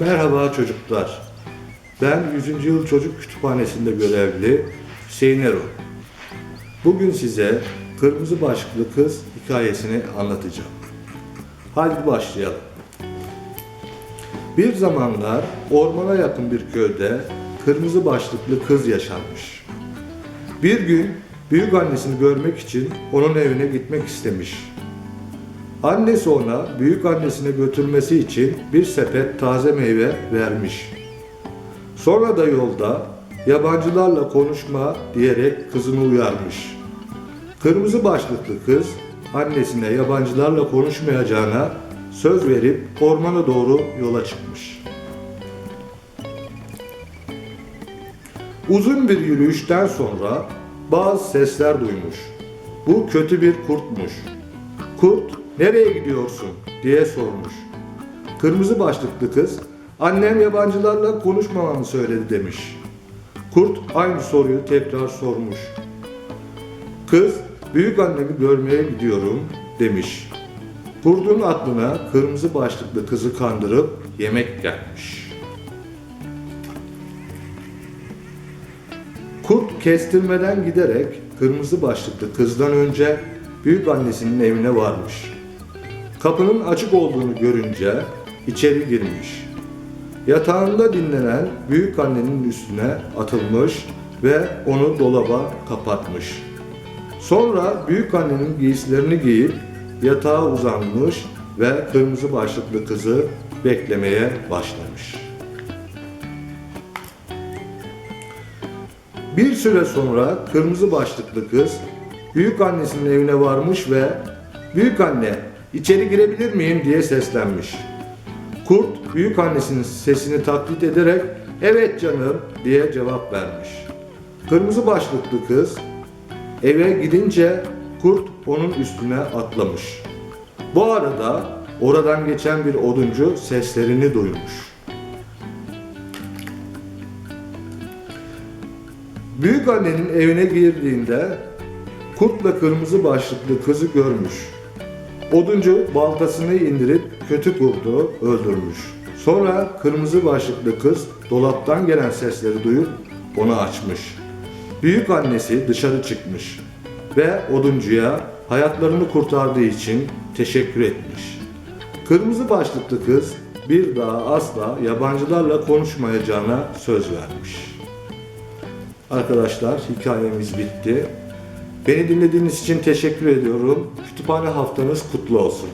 Merhaba çocuklar. Ben 100. Yıl Çocuk Kütüphanesi'nde görevli Hüseyin Erol. Bugün size Kırmızı Başlıklı Kız hikayesini anlatacağım. Hadi başlayalım. Bir zamanlar ormana yakın bir köyde kırmızı başlıklı kız yaşanmış. Bir gün büyük annesini görmek için onun evine gitmek istemiş. Annesi ona büyük annesine götürmesi için bir sepet taze meyve vermiş. Sonra da yolda yabancılarla konuşma diyerek kızını uyarmış. Kırmızı başlıklı kız annesine yabancılarla konuşmayacağına söz verip ormana doğru yola çıkmış. Uzun bir yürüyüşten sonra bazı sesler duymuş. Bu kötü bir kurtmuş. Kurt, nereye gidiyorsun diye sormuş. Kırmızı başlıklı kız, annem yabancılarla konuşmamamı söyledi demiş. Kurt aynı soruyu tekrar sormuş. Kız, büyük annemi görmeye gidiyorum demiş. Kurdun aklına kırmızı başlıklı kızı kandırıp yemek gelmiş. Kurt kestirmeden giderek kırmızı başlıklı kızdan önce büyük annesinin evine varmış. Kapının açık olduğunu görünce içeri girmiş. Yatağında dinlenen büyük annenin üstüne atılmış ve onu dolaba kapatmış. Sonra büyük annenin giysilerini giyip yatağa uzanmış ve kırmızı başlıklı kızı beklemeye başlamış. Bir süre sonra kırmızı başlıklı kız büyük annesinin evine varmış ve büyük anne içeri girebilir miyim diye seslenmiş. Kurt büyük annesinin sesini taklit ederek evet canım diye cevap vermiş. Kırmızı başlıklı kız eve gidince kurt onun üstüne atlamış. Bu arada oradan geçen bir oduncu seslerini duymuş. Büyük annenin evine girdiğinde kurtla kırmızı başlıklı kızı görmüş. Oduncu baltasını indirip kötü kurdu öldürmüş. Sonra kırmızı başlıklı kız dolaptan gelen sesleri duyup onu açmış. Büyük annesi dışarı çıkmış ve oduncuya hayatlarını kurtardığı için teşekkür etmiş. Kırmızı başlıklı kız bir daha asla yabancılarla konuşmayacağına söz vermiş. Arkadaşlar hikayemiz bitti. Beni dinlediğiniz için teşekkür ediyorum. Kütüphane haftanız kutlu olsun.